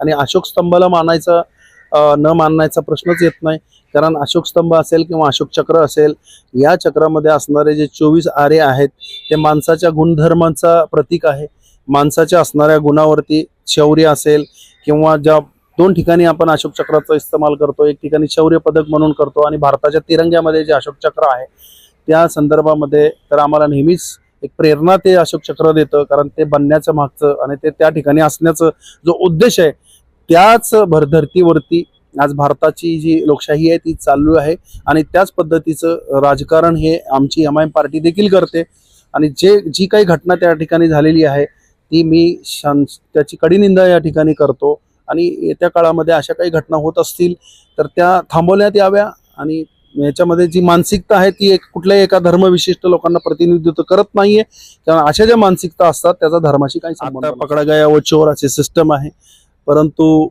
आणि अशोक स्तंभाला मानायचा न मानण्याचा प्रश्नच येत नाही. कारण अशोक स्तंभ असेल किंवा अशोक चक्र असेल या चक्रामध्ये असणारे जे चोवीस आरे आहेत ते माणसाच्या गुणधर्मांचा प्रतीक आहे. माणसाच्या असणाऱ्या गुणावरती शौर्य असेल किंवा ज्या दोन ठिकाणी आपण अशोक चक्राचा इस्तेमाल करतो एक ठिकाणी शौर्य पदक म्हणून करतो आणि भारताच्या तिरंग्यामध्ये जे अशोक चक्र आहे त्या संदर्भामध्ये तर आम्हाला नेहमीच एक प्रेरणा ते अशोक चक्र देतं. कारण ते बनण्याचं मागचं आणि ते त्या ठिकाणी असण्याचं जो उद्देश आहे त्याच भरधर्तीवरती आज भारताची जी लोकशाही आहे ती चालू आहे आणि त्याच पद्धतीचं राजकारण हे आमची एम आय एम पार्टी देखील करते. आणि जे जी काही घटना त्या ठिकाणी झालेली आहे ती मी शां त्याची कडी निंदा या ठिकाणी करतो. आणि येत्या काळामध्ये अशा काही घटना होत असतील तर त्या थांबवण्यात याव्या. आणि याच्यामध्ये जी मानसिकता आहे ती एक कुठल्याही एका धर्मविशिष्ट लोकांना प्रतिनिधित्व करत नाहीये. कारण अशा ज्या मानसिकता असतात त्याचा धर्माशी काही पकडा गया व चोर अशी सिस्टम आहे. परंतु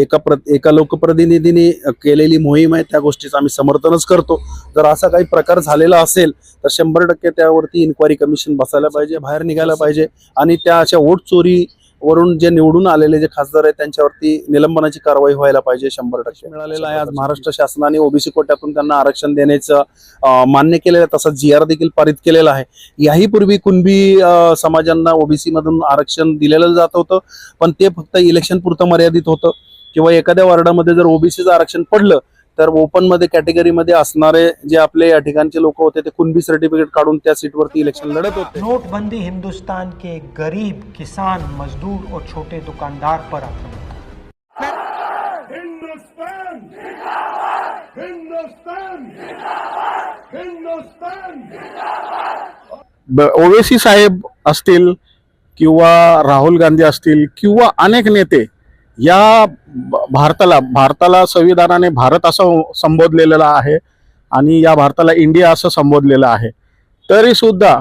एका प्र एका लोकप्रतिनिधीने केलेली मोहीम आहे त्या गोष्टीचं आम्ही समर्थनच करतो. जर असा काही प्रकार झालेला असेल तर शंभर टक्के त्यावरती इन्क्वायरी कमिशन बसायला पाहिजे बाहेर निघायला पाहिजे आणि त्या अशा वोट चोरी वरून जे निवडून आलेले जे खासदार आहेत त्यांच्यावरती निलंबनाची कारवाई व्हायला पाहिजे शंभर टक्के. मिळालेला आहे आज महाराष्ट्र शासनाने ओबीसी कोट्यातून त्यांना आरक्षण देण्याचं मान्य केलेलं आहे तसंच जी आर देखील पारित केलेला आहे. याही पूर्वी कुणबी समाजांना ओबीसी मधून आरक्षण दिलेलं जात होतं पण ते फक्त इलेक्शन पुरतं मर्यादित होतं. किंवा एखाद्या वॉर्डामध्ये जर ओबीसीचं आरक्षण पडलं तर ओपनमध्ये कॅटेगरीमध्ये असणारे जे आपले या ठिकाणचे लोक होते ते कुणबी सर्टिफिकेट काढून त्या सीटवरती इलेक्शन लढत होते. नोटबंदी हिंदुस्तान के गरीब किसान मजदूर और छोटे दुकानदार पर आक्रमण। हिंदुस्तान! हिंदुस्तान! हिंदुस्तान! ओवेसी साहेब असतील किंवा राहुल गांधी असतील किंवा अनेक नेते या भारताला भारताला संविधानाने भारत असं संबोधलेलं आहे आणि या भारताला इंडिया असं संबोधलेलं आहे. तरीसुद्धा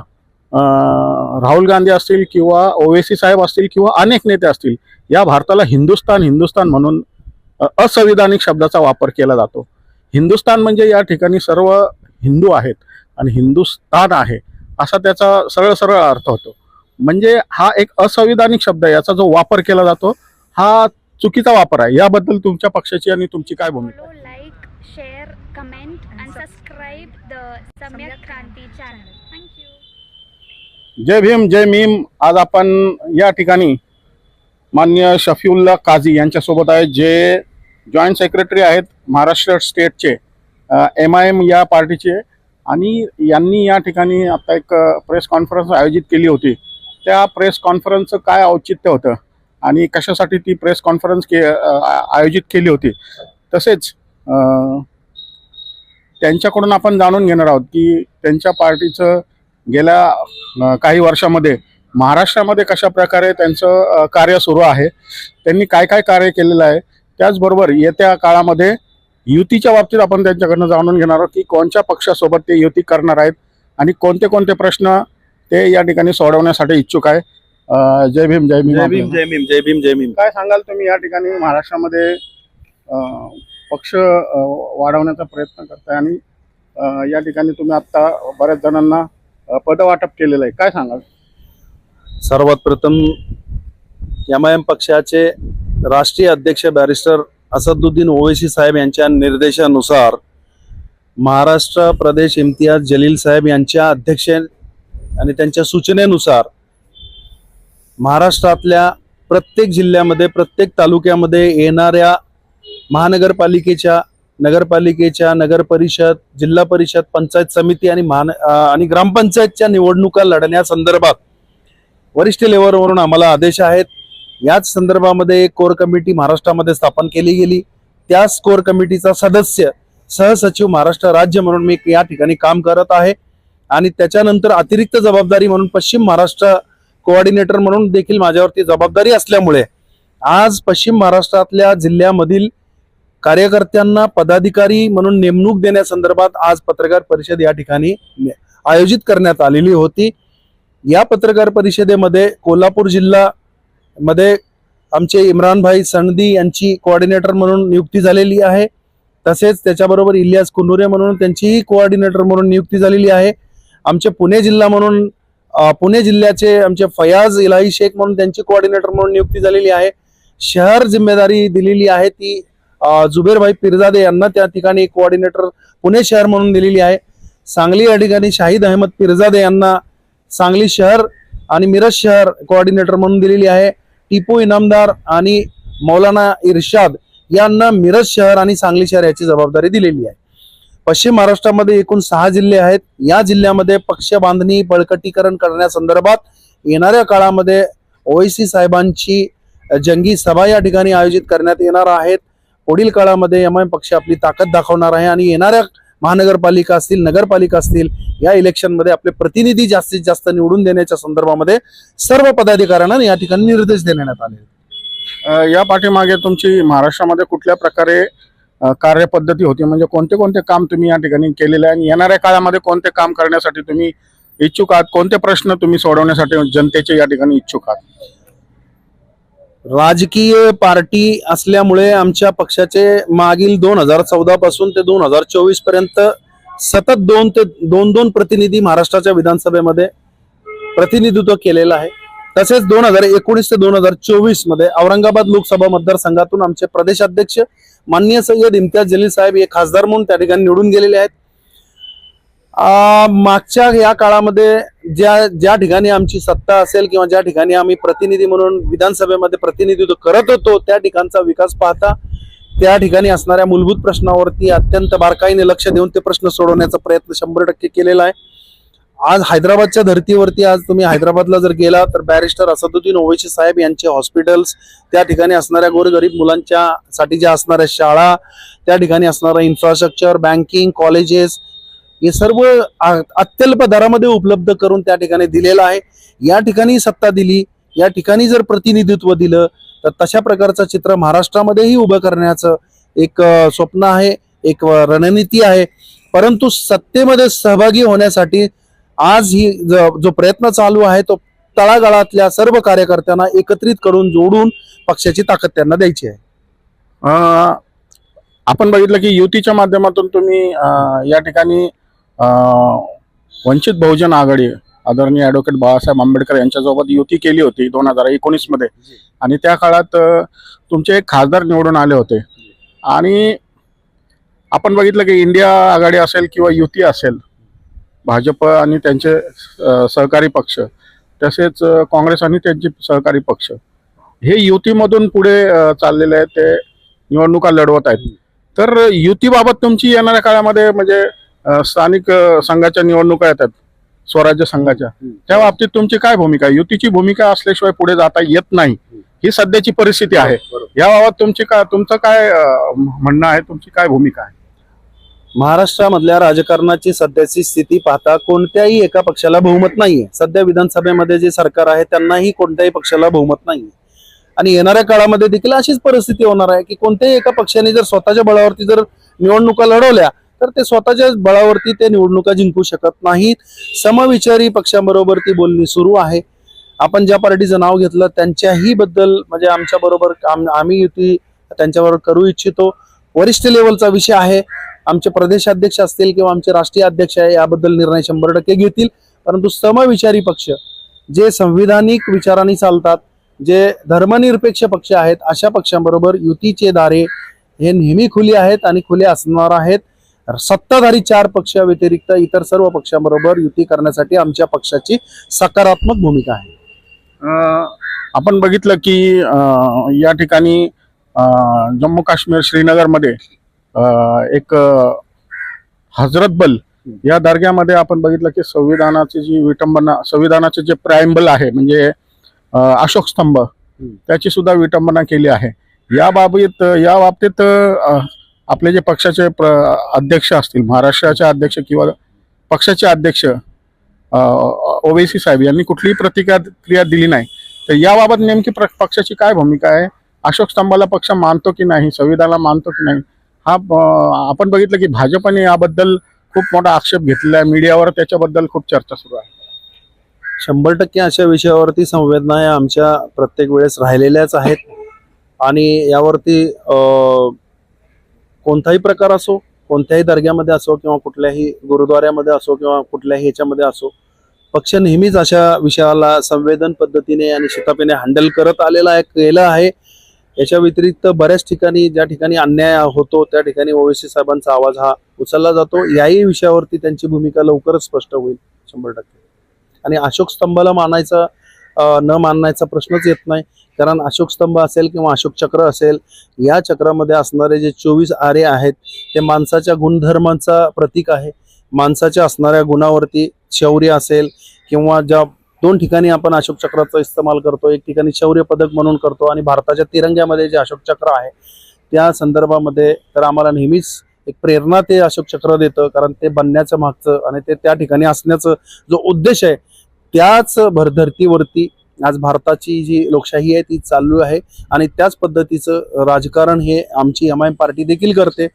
राहुल गांधी असतील किंवा ओवेसी साहेब असतील किंवा अनेक नेते असतील या भारताला हिंदुस्तान हिंदुस्तान म्हणून असंविधानिक शब्दाचा वापर केला जातो. हिंदुस्तान म्हणजे या ठिकाणी सर्व हिंदू आहेत आणि हिंदुस्तान आहे असा त्याचा सरळ सरळ अर्थ होतो. म्हणजे हा एक असंविधानिक शब्द आहे याचा जो वापर केला जातो हा चुकीचा वापर आहे. याबद्दल तुमच्या पक्षाची आणि तुमची काय भूमिका? Subscribe the Samyak Kranti channel. Thank you. जय भीम जय मीम. आज आपण या ठिकाणी मान्य शफीउल्ला काझी यांच्यासोबत आहे जे जॉईंट सेक्रेटरी आहेत महाराष्ट्र स्टेटचे एम आय एम या पार्टीचे आणि यांनी या ठिकाणी आता एक प्रेस कॉन्फरन्स आयोजित केली होती. त्या प्रेस कॉन्फरन्सचं काय औचित्य होतं? आणि कशासाठी ती प्रेस कॉन्फरन्स के आयोजित केली होती. तसेच त्यांच्याकडून आपण जाणून घेणार आहोत की त्यांच्या पार्टीचं गेल्या काही वर्षामध्ये महाराष्ट्रामध्ये कशा प्रकारे त्यांचं कार्य सुरू आहे त्यांनी काय काय कार्य केलेलं आहे त्याचबरोबर येत्या काळामध्ये युतीच्या बाबतीत आपण त्यांच्याकडनं जाणून घेणार आहोत की कोणत्या पक्षासोबत ते युती करणार आहेत आणि कोणते कोणते प्रश्न ते या ठिकाणी सोडवण्यासाठी इच्छुक आहे. जय भीम जय भीम जय भीम जय भीम जय भीम जय भीम. काय सांगाल तुम्ही या ठिकाणी? महाराष्ट्रामध्ये पक्ष वाढवण्याचा प्रयत्न करताय आणि या ठिकाणी तुम्ही आता बऱ्याच जणांना अ, पदवाटप केलेलं आहे. काय सांगाल? सर्वात प्रथम एम आय एम पक्षाचे राष्ट्रीय अध्यक्ष बॅरिस्टर असदुद्दीन ओवेसी साहेब यांच्या निर्देशानुसार महाराष्ट्र प्रदेश इम्तियाज जलील साहेब यांच्या अध्यक्ष आणि त्यांच्या सूचनेनुसार महाराष्ट्रातल्या प्रत्येक जिल्ह्यामध्ये प्रत्येक तालुक्यामध्ये येणाऱ्या महानगरपालिकेच्या नगरपालिकेच्या नगर परिषद जिल्हा परिषद पंचायत समिती आणि महान आणि ग्रामपंचायतच्या निवडणुका लढण्यासंदर्भात वरिष्ठ लेवलवरून आम्हाला आदेश आहेत. याच संदर्भामध्ये एक कोर कमिटी महाराष्ट्रामध्ये स्थापन केली गेली. त्याच कोर कमिटीचा सदस्य सहसचिव महाराष्ट्र राज्य म्हणून मी या ठिकाणी काम करत आहे. आणि त्याच्यानंतर अतिरिक्त जबाबदारी म्हणून पश्चिम महाराष्ट्र कोऑर्डिनेटर म्हणून देखील माझ्यावरती जबाबदारी असल्यामुळे आज पश्चिम महाराष्ट्रातल्या जिल्ह्यामधील कार्यकर्त्यांना पदाधिकारी म्हणून नेमणूक देण्यासंदर्भात आज पत्रकार परिषद या ठिकाणी आयोजित करण्यात आलेली होती. या पत्रकार परिषदेमध्ये कोल्हापूर जिल्हा मध्ये आमचे इम्रानभाई सणदी यांची कोऑर्डिनेटर म्हणून नियुक्ती झालेली आहे. तसेच त्याच्याबरोबर इलियास कुनुरे म्हणून त्यांचीही कोऑर्डिनेटर म्हणून नियुक्ती झालेली आहे. आमचे पुणे जिल्हा म्हणून पुणे जिल्ह्याचे आमचे फयाज इलाही शेख म्हणून त्यांची कोऑर्डिनेटर म्हणून नियुक्ती झालेली आहे. शहर जिम्मेदारी दिलेली आहे ती जुबेरभाई पिरजादे यांना त्या ठिकाणी कोऑर्डिनेटर पुणे शहर म्हणून दिलेली आहे. सांगली या ठिकाणी शाहिद अहमद पिरजादे यांना सांगली शहर आणि मिरज शहर कोऑर्डिनेटर म्हणून दिलेली आहे. टिपू इनामदार आणि मौलाना इर्शाद यांना मिरज शहर आणि सांगली शहर याची जबाबदारी दिलेली आहे. पश्चिम महाराष्ट्रामध्ये एकूण सहा जिल्हे आहेत. या जिल्ह्यामध्ये पक्ष बांधणी बळकटीकरण करण्यासंदर्भात येणाऱ्या काळामध्ये ओएसी साहेबांची जंगी सभा या ठिकाणी आयोजित करण्यात येणार आहेत. पुढील काळामध्ये एम आय पक्ष आपली ताकद दाखवणार आहे आणि येणाऱ्या महानगरपालिका असतील नगरपालिका असतील या इलेक्शनमध्ये आपले प्रतिनिधी जास्तीत जास्त निवडून देण्याच्या संदर्भामध्ये सर्व पदाधिकाऱ्यांना या ठिकाणी निर्देश देण्यात आले या पाठीमागे तुमची महाराष्ट्रामध्ये कुठल्या प्रकारे कार्यपद्धती होती. म्हणजे कोणते कोणते काम तुम्ही या ठिकाणी केलेले आहे आणि येणाऱ्या काळामध्ये कोणते काम करण्यासाठी तुम्ही इच्छुक आहात? कोणते प्रश्न तुम्ही सोडवण्यासाठी जनतेचे या ठिकाणी इच्छुक आहात? राजकीय पार्टी असल्यामुळे आमच्या पक्षाचे मागील दोन हजार चौदा पासून ते दोन हजार चोवीसपर्यंत सतत दोन ते दोन दोन प्रतिनिधी महाराष्ट्राच्या विधानसभेमध्ये प्रतिनिधित्व केलेलं आहे. तसेच दोन हजार एकोणीस ते दोन हजार चोवीसमध्ये औरंगाबाद लोकसभा मतदारसंघातून आमचे प्रदेशाध्यक्ष माननीय सय्यद इम्तियाज जलील साहेब हे खासदार म्हणून त्या ठिकाणी निवडून गेलेले आहेत. मागच्या या काळामध्ये ज्या ज्या ठिकाणी आमची सत्ता असेल किंवा ज्या ठिकाणी आम्ही प्रतिनिधी म्हणून विधानसभेमध्ये प्रतिनिधित्व करत होतो त्या ठिकाणचा विकास पाहता त्या ठिकाणी असणाऱ्या मूलभूत प्रश्नावरती अत्यंत बारकाईने लक्ष देऊन ते प्रश्न सोडवण्याचा प्रयत्न शंभर टक्के केलेला आहे. आज हैदराबादच्या धर्तीवरती आज तुम्ही हैदराबादला जर गेला तर बॅरिस्टर असदुद्दीन ओवेशी साहेब यांचे हॉस्पिटल्स त्या ठिकाणी असणाऱ्या गोरगरीब मुलांच्या साठी ज्या असणाऱ्या शाळा त्या ठिकाणी असणारं इन्फ्रास्ट्रक्चर बँकिंग कॉलेजेस हे सर्व अत्यल्प दरामध्ये उपलब्ध करून त्या ठिकाणी दिलेलं आहे. या ठिकाणी सत्ता दिली या ठिकाणी जर प्रतिनिधित्व दिलं तर तशा प्रकारचं चित्र महाराष्ट्रामध्येही उभं करण्याचं एक स्वप्न आहे एक रणनीती आहे. परंतु सत्तेमध्ये सहभागी होण्यासाठी आज ही ज- प्रयत्न चालू आहे तो तळागाळातल्या सर्व कार्यकर्त्यांना एकत्रित करून जोडून पक्षाची ताकद त्यांना द्यायची आहे. आपण बघितलं की युतीच्या माध्यमातून तुम्ही या ठिकाणी वंचित बहुजन आघाडी आदरणीय ॲडव्होकेट बाळासाहेब आंबेडकर यांच्यासोबत युती केली होती दोन हजार एकोणीसमध्ये. आणि त्या काळात तुमचे एक खासदार निवडून आले होते. आणि आपण बघितलं की इंडिया आघाडी असेल किंवा युती असेल भाजप आणि त्यांचे सहकारी पक्ष तसेच काँग्रेस आणि त्यांचे सहकारी पक्ष. हे युतीमधून पुढे चाललेले आहेत ते निवडणुका लढवत आहेत. तर युतीबाबत तुमची येणाऱ्या काळामध्ये म्हणजे स्थानिक संघाच्या निवडणुका येतात स्वराज्य संघाच्या. त्या बाबतीत तुमची काय भूमिका? आहे युतीची भूमिका असल्याशिवाय पुढे जाता येत नाही. ही सध्याची परिस्थिती आहे. याबाबत तुमची काय तुमचं काय म्हणणं आहे? तुमची काय भूमिका आहे? महाराष्ट्रामधल्या राजकारणाची सध्याची स्थिती पाहता कोणत्याही एका पक्षाला बहुमत नाहीये. सध्या विधानसभेमध्ये जे सरकार आहे त्यांनाही कोणत्याही पक्षाला बहुमत नाहीये. आणि येणाऱ्या काळामध्ये देखील अशीच परिस्थिती होणार आहे की कोणत्याही एका पक्षाने जर स्वतःच्या बळावरती जर निवडणुका लढवल्या तर ते स्वतःच्या बळावरती ते निवडणुका जिंकू शकत नाहीत. समविचारी पक्षांबरोबर ती बोलणी सुरू आहे. आपण ज्या पार्टीचं नाव घेतलं त्यांच्याही बद्दल म्हणजे आमच्या बरोबर आम्ही युती त्यांच्याबरोबर करू इच्छितो. वरिष्ठ लेवलचा विषय आहे. आमचे प्रदेशाध्यक्ष असतील किंवा आमचे राष्ट्रीय अध्यक्ष आहे याबद्दल निर्णय शंभर टक्के घेतील. परंतु समविचारी पक्ष जे संविधानिक विचारांनी चालतात जे धर्मनिरपेक्ष पक्ष आहेत अशा पक्षांबरोबर युतीचे दारे हे नेहमी खुले आहेत आणि खुले असणार आहेत. सत्ताधारी चार पक्ष व्यतिरिक्त इतर सर्व पक्षांबरोबर युती करण्यासाठी आमच्या पक्षाची सकारात्मक भूमिका आहे. आपण बघितलं की या ठिकाणी जम्मू काश्मीर श्रीनगरमध्ये एक अ, हजरत बल या दर्ग्यामध्ये आपण बघितलं की संविधानाची जी विटंबना संविधानाचे जे प्रायम्बल आहे म्हणजे अशोक स्तंभ त्याची सुद्धा विटंबना केली आहे. या बाबतीत या बाबतीत आपले जे पक्षाचे प्र अध्यक्ष असतील महाराष्ट्राचे अध्यक्ष किंवा पक्षाचे अध्यक्ष ओवेसी साहेब यांनी कुठलीही प्रतिक्रिया दिली नाही. तर याबाबत नेमकी पक्षाची काय भूमिका आहे? अशोक स्तंभाला पक्ष मानतो की नाही? संविधानाला मानतो की नाही? हा आपण बघितलं की भाजपने याबद्दल खूप मोठा आक्षेप घेतलेला आहे. मीडियावर त्याच्याबद्दल खूप चर्चा सुरू आहे. शंभर टक्के अशा विषयावरती संवेदना या आमच्या प्रत्येक वेळेस राहिलेल्याच आहेत. आणि यावरती कोणताही प्रकार असो कोणत्याही दर्ग्यामध्ये असो किंवा कुठल्याही गुरुद्वाऱ्यामध्ये असो किंवा कुठल्याही ह्याच्यामध्ये असो पक्ष नेहमीच अशा विषयाला संवेदन पद्धतीने आणि शितापीने हँडल करत आलेला आहे केलं आहे. याच्या व्यतिरिक्त बऱ्याच ठिकाणी ज्या ठिकाणी अन्याय होतो त्या ठिकाणी ओवेसी साहेबांचा आवाज हा उचलला जातो. याही विषयावरती त्यांची भूमिका लवकरच स्पष्ट होईल शंभर टक्के. आणि अशोक स्तंभाला मानायचा न मानण्याचा प्रश्नच येत नाही. कारण अशोक स्तंभ असेल किंवा अशोक चक्र असेल या चक्रामध्ये असणारे जे चोवीस आरे आहेत ते माणसाच्या गुणधर्मांचा प्रतीक आहे. माणसाच्या असणाऱ्या गुणावरती शौर्य असेल किंवा ज्या दोन ठिकाणी आपण अशोक चक्राचा इस्तेमाल करतो. एक ठिकाणी शौर्य पदक म्हणून करतो आणि भारताच्या तिरंग्यामध्ये जे अशोक चक्र आहे त्या संदर्भामध्ये तर आम्हाला नेहमीच एक प्रेरणा ते अशोक चक्र देतं कारण ते बनण्याचं मागचं आणि ते त्या ठिकाणी असण्याचं जो उद्देश आहे त्याच भरधरतीवरती आज भारताची जी लोकशाही आहे ती चालू आहे आणि त्याच पद्धतीचं राजकारण हे आमची एम आय एम पार्टी देखील करते.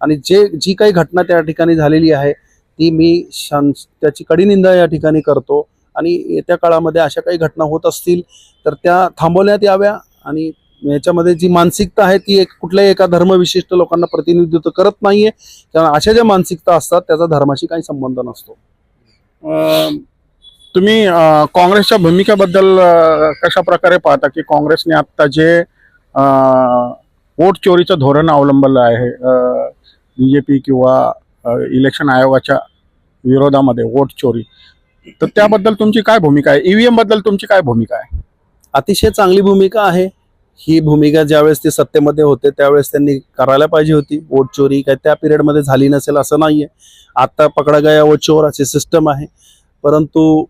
आणि जे जी काही घटना त्या ठिकाणी झालेली आहे ती मी शां त्याची कडी निंदा या ठिकाणी करतो. आणि येत्या काळामध्ये अशा काही घटना होत असतील तर त्या थांबवण्यात याव्या आणि याच्यामध्ये जी मानसिकता आहे ती एक कुठल्याही एका धर्मविशिष्ट लोकांना प्रतिनिधित्व करत नाहीये. कारण अशा ज्या मानसिकता असतात त्याचा धर्माशी काही संबंध नसतो. तुम्ही काँग्रेसच्या भूमिकेबद्दल कशा प्रकारे पाहता की काँग्रेसने आता जे वोट चोरीचं धोरण अवलंबलं आहे बीजेपी किंवा इलेक्शन आयोगाच्या विरोधामध्ये वोट चोरी तर त्याबद्दल तुमची काय भूमिका आहे? ईव्हीएमबद्दल तुमची काय भूमिका आहे? अतिशय चांगली भूमिका आहे. ही भूमिका ज्यावेळेस ते सत्तेमध्ये होते त्यावेळेस त्यांनी करायला पाहिजे होती. वोट चोरी काय त्या पिरियडमध्ये झाली नसेल असं नाहीये. आता पकडा गया व चोर अशी सिस्टम आहे. परंतु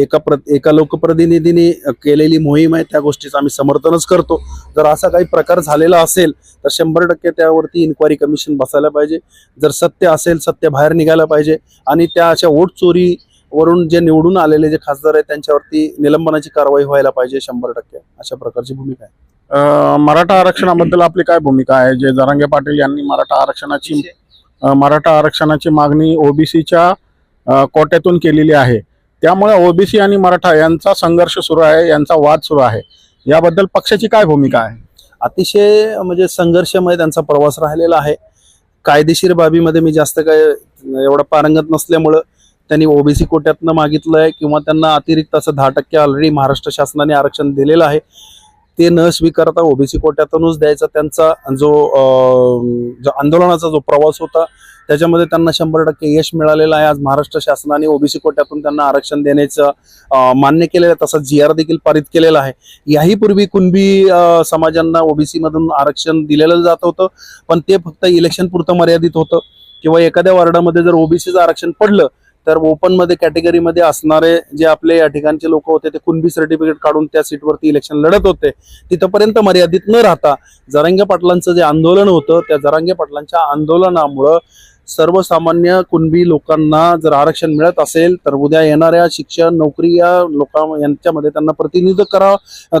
एका प्र एका लोकप्रतिनिधीने केलेली मोहीम आहे त्या गोष्टीचं आम्ही समर्थनच करतो. जर असा काही प्रकार झालेला असेल तर शंभर टक्के त्यावरती इन्क्वायरी कमिशन बसायला पाहिजे. जर सत्य असेल सत्य बाहेर निघायला पाहिजे. आणि त्या अशा वोट चोरी वरून जे निवडून आलेले जे खासदार आहेत त्यांच्यावरती निलंबनाची कारवाई व्हायला पाहिजे शंभर टक्के. अशा प्रकारची भूमिका आहे. मराठा आरक्षणाबद्दल आपली काय भूमिका आहे? जे जरांगे पाटील यांनी मराठा आरक्षणाची मराठा आरक्षणाची मागणी ओबीसीच्या कोट्यातून केलेली आहे. त्यामुळे ओबीसी आणि मराठा यांचा संघर्ष सुरू आहे यांचा वाद सुरू आहे. याबद्दल पक्षाची काय भूमिका आहे? अतिशय म्हणजे संघर्षमय त्यांचा प्रवास राहिलेला आहे. कायदेशीर बाबीमध्ये मी जास्त काय एवढा पारंगत नसल्यामुळं त्यांनी ओबीसी कोट्यातनं मागितलंय किंवा त्यांना अतिरिक्त असं दहा टक्के ऑलरेडी महाराष्ट्र शासनाने आरक्षण दिलेलं आहे. ते न स्वीकारता ओबीसी कोट्यातूनच द्यायचा त्यांचा जो जो आंदोलनाचा जो प्रवास होता त्याच्यामध्ये त्यांना शंभर टक्के यश मिळालेलं आहे. आज महाराष्ट्र शासनाने ओबीसी कोट्यातून त्यांना आरक्षण देण्याचं मान्य केलेलं आहे. तसा जी आर देखील पारित केलेला आहे. याही पूर्वी कुणबी समाजांना ओबीसी मधून आरक्षण दिलेलं जात होतं पण ते फक्त इलेक्शन पुरतं मर्यादित होतं. किंवा एखाद्या वार्डामध्ये जर ओबीसीचं आरक्षण पडलं तर ओपनमध्ये कॅटेगरीमध्ये असणारे जे आपले या ठिकाणचे लोक होते ते कुणबी सर्टिफिकेट काढून त्या सीटवरती इलेक्शन लढत होते. तिथपर्यंत मर्यादित न राहता जरांगे पाटलांचं जे आंदोलन होतं त्या जरांगे पाटलांच्या आंदोलनामुळं सर्वसामान्य कुणबी लोकांना जर आरक्षण मिळत असेल तर उद्या येणाऱ्या शिक्षण नोकरी या लोकां यांच्यामध्ये त्यांना प्रतिनिधित्व करा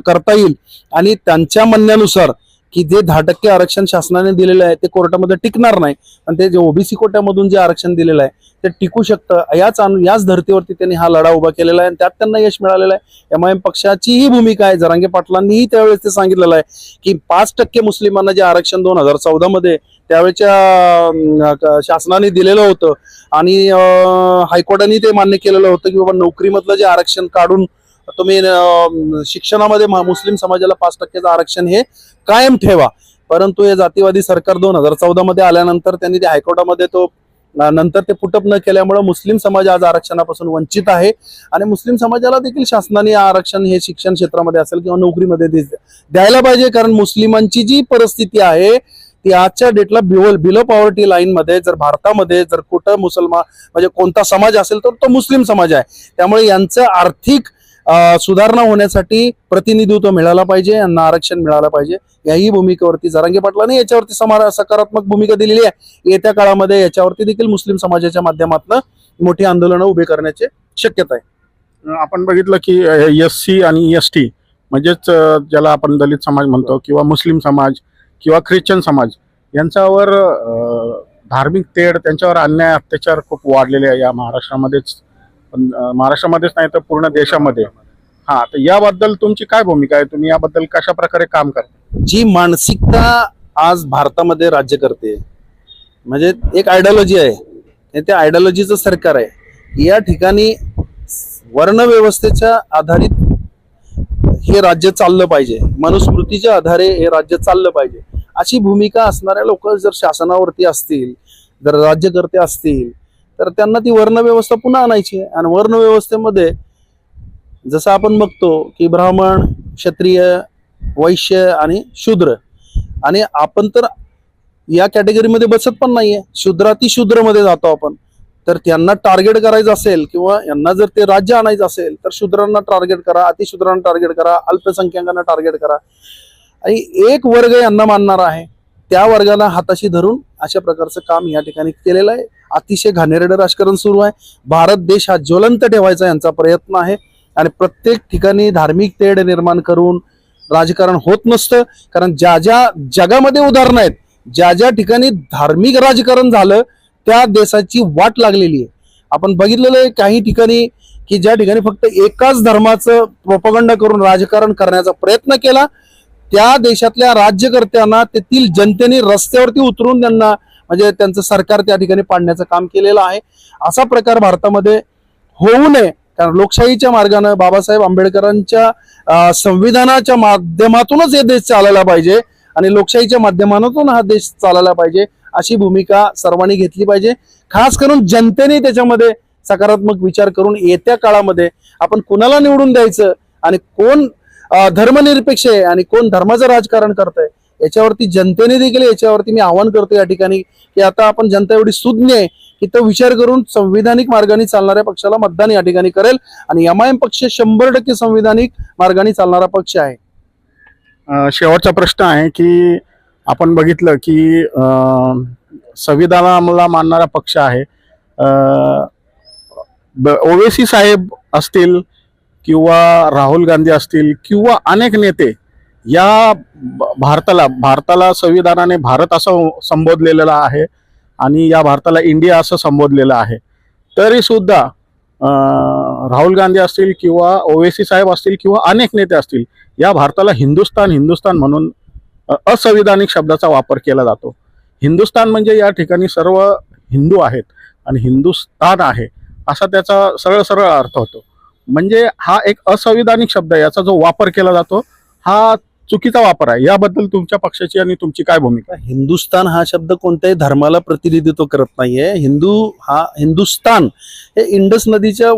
करता येईल. आणि त्यांच्या म्हणण्यानुसार की जे दहा टक्के आरक्षण शासनाने दिलेलं आहे ते कोर्टामध्ये टिकणार नाही. आणि ते जे ओबीसी कोट्यामधून जे आरक्षण दिलेलं आहे ते टिकू शकतं. याच याच धर्तीवरती त्यांनी हा लढा उभा केलेला आहे आणि त्यात त्यांना यश मिळालेलं आहे. एम आय एम पक्षाचीही भूमिका आहे. जरांगे पाटलांनीही त्यावेळेस ते सांगितलेलं आहे की पाच टक्के मुस्लिमांना जे आरक्षण दोन हजार चौदामध्ये त्यावेळेच्या शासनाने दिलेलं होतं. आणि हायकोर्टाने ते मान्य केलेलं होतं की बाबा नोकरीमधलं जे आरक्षण काढून तुम्ही शिक्षणामध्ये मुस्लिम समाजाला पाच टक्क्याचं आरक्षण हे कायम ठेवा. परंतु हे जातीवादी सरकार दोन हजार चौदा मध्ये आल्यानंतर त्यांनी ते हायकोर्टामध्ये तो नंतर ते पुटअप न केल्यामुळे मुस्लिम समाज आज आरक्षणापासून वंचित आहे. आणि मुस्लिम समाजाला देखील शासनाने आरक्षण हे शिक्षण क्षेत्रामध्ये असेल किंवा नोकरीमध्ये द्यायला पाहिजे. कारण मुस्लिमांची जी परिस्थिती आहे ती आजच्या डेटला बिलो बिलो पॉवर्टी लाईन मध्ये जर भारतामध्ये जर कुठं मुसलमान म्हणजे कोणता समाज असेल तर तो मुस्लिम समाज आहे. त्यामुळे यांचं आर्थिक सुधारणा होण्यासाठी प्रतिनिधित्व मिळाला पाहिजे यांना आरक्षण मिळालं पाहिजे. याही भूमिकेवरती जरांगे पाटलांनी याच्यावरती समा सकारात्मक भूमिका दिलेली आहे. येत्या काळामध्ये याच्यावरती देखील मुस्लिम समाजाच्या माध्यमातून मोठी आंदोलनं उभी करण्याची शक्यता आहे. आपण बघितलं की एस सी आणि एस टी म्हणजेच ज्याला आपण दलित समाज म्हणतो किंवा मुस्लिम समाज किंवा ख्रिश्चन समाज यांच्यावर धार्मिक तेढ त्यांच्यावर अन्याय अत्याचार खूप वाढलेले आहे या महाराष्ट्रामध्येच. पण महाराष्ट्रामध्येच नाही तर पूर्ण देशामध्ये. हा तर याबद्दल तुमची काय भूमिका आहे? तुम्ही याबद्दल कशा प्रकारे काम करता? जी मानसिकता आज भारतामध्ये राज्य करते म्हणजे एक आयडियोलॉजी आहे. आणि त्या आयडियोलॉजीचं सरकार आहे. या ठिकाणी वर्णव्यवस्थेच्या आधारित हे राज्य चाललं पाहिजे. मनुस्मृतीच्या आधारे हे राज्य चाललं पाहिजे. अशी भूमिका असणाऱ्या लोक जर शासनावरती असतील जर राज्यकर्ते असतील तर त्यांना ती वर्णव्यवस्था पुन्हा आणायची आहे. आणि वर्णव्यवस्थेमध्ये जसं आपण बघतो की ब्राह्मण क्षत्रिय वैश्य आणि शूद्र. आणि आपण तर या कॅटेगरीमध्ये बसत पण नाहीये. शूद्राती शूद्रमध्ये जातो आपण. तर त्यांना टार्गेट करायचं असेल किंवा यांना जर ते राज्य आणायचं असेल तर शूद्रांना टार्गेट करा अतिशूद्रांना टार्गेट करा अल्पसंख्याकांना टार्गेट करा. आणि एक वर्ग यांना मानणार आहे. त्या वर्गाला हाताशी धरून अशा प्रकारचं काम या ठिकाणी केलेलं आहे. अतिशय घाणेरडं राजकारण सुरू आहे. भारत देश हा ज्वलंत ठेवायचा यांचा प्रयत्न आहे. आणि प्रत्येक ठिकाणी धार्मिक तेढ निर्माण करून राजकारण होत नसतं. कारण ज्या ज्या जगामध्ये उदाहरणं आहेत ज्या ज्या ठिकाणी धार्मिक राजकारण झालं त्या देशाची वाट लागलेली आहे. आपण बघितलेलं आहे काही ठिकाणी की ज्या ठिकाणी फक्त एकाच धर्माचं प्रोपगंड करून राजकारण करण्याचा प्रयत्न केला त्या देशातल्या राज्यकर्त्यांना तेथील जनतेने रस्त्यावरती उतरून त्यांना म्हणजे त्यांचं सरकार त्या ठिकाणी पाडण्याचं काम केलेलं आहे. असा प्रकार भारतामध्ये होऊ नये. कारण लोकशाहीच्या मार्गानं बाबासाहेब आंबेडकरांच्या संविधानाच्या माध्यमातूनच हे देश चालायला पाहिजे आणि लोकशाहीच्या माध्यमातून हा देश चालायला पाहिजे अशी भूमिका सर्वांनी घेतली पाहिजे. खास करून जनतेने त्याच्यामध्ये सकारात्मक विचार करून येत्या काळामध्ये आपण कुणाला निवडून द्यायचं आणि कोण धर्मनिरपेक्ष आहे आणि कोण धर्माचं राजकारण करतंय याच्यावरती जनतेने देखील याच्यावरती मी आवाहन करतो या ठिकाणी की आता आपण जनता एवढी सुज्ञ आहे की तो विचार करून संविधानिक मार्गाने चालणाऱ्या पक्षाला मतदान या ठिकाणी करेल आणि एम आय एम पक्ष शंभर टक्के संविधानिक मार्गाने चालणारा पक्ष आहे. शेवटचा प्रश्न आहे की आपण बघितलं की संविधानाला मानणारा पक्ष आहे. ओवेसी साहेब असतील किंवा राहुल गांधी असतील किंवा अनेक नेते या भारताला भारताला संविधानाने भारत असं संबोधलेलं आहे आणि या भारताला इंडिया असं संबोधलेलं आहे. तरीसुद्धा राहुल गांधी असतील किंवा ओवेसी साहेब असतील किंवा अनेक नेते असतील या भारताला हिंदुस्तान हिंदुस्तान म्हणून असंविधानिक शब्दाचा वापर केला जातो. हिंदुस्तान म्हणजे या ठिकाणी सर्व हिंदू आहेत आणि हिंदुस्तान आहे असा त्याचा सरळ सरळ अर्थ होतो. म्हणजे हा एक असंविधानिक शब्द आहे याचा जो वापर केला जातो हा चुकीचा वापर आहे. याबद्दल तुमच्या पक्षाची आणि तुमची काय भूमिका हिंदुस्तान हा शब्द कोणत्याही धर्माला प्रतिनिधित्व करत नाहीये. हिंदू हा हिंदुस्तान हे इंडस नदीच्या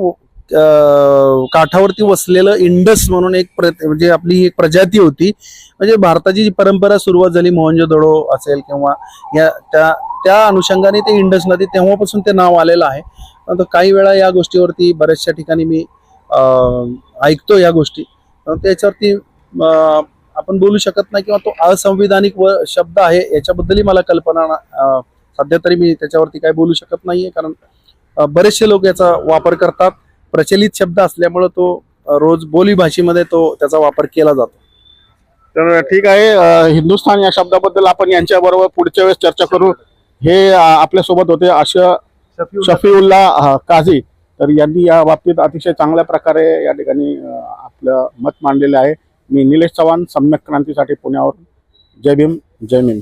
काठावरती वसलेलं इंडस म्हणून एक प्र म्हणजे आपली एक प्रजाती होती. म्हणजे भारताची जी परंपरा सुरुवात झाली मोहनजोदडो असेल किंवा या त्या त्या अनुषंगाने ते इंडस नदी तेव्हापासून ते नाव आलेलं आहे. परंतु काही वेळा या गोष्टीवरती बऱ्याचशा ठिकाणी मी ऐकतो या गोष्टी. त्याच्यावरती आपण बोलू शकत नाही किंवा तो असंविधानिक व शब्द आहे याच्याबद्दलही मला कल्पना सध्या तरी मी त्याच्यावरती काही बोलू शकत नाहीये कारण बरेचसे लोक याचा वापर करतात. प्रचलित शब्द असल्यामुळे तो रोज बोली भाषेमध्ये तो त्याचा वापर केला जातो. तर ठीक आहे हिंदुस्थान या शब्दाबद्दल आपण यांच्या बरोबर पुढच्या वेळेस चर्चा करू. हे आपल्यासोबत होते अशा शफीउल्ला काझी. तर यांनी या बाबतीत अतिशय चांगल्या प्रकारे या ठिकाणी आपलं मत मांडलेलं आहे. मी निलेश चव्हाण सम्यक क्रांतीसाठी पुण्यावर जय भीम जय भीम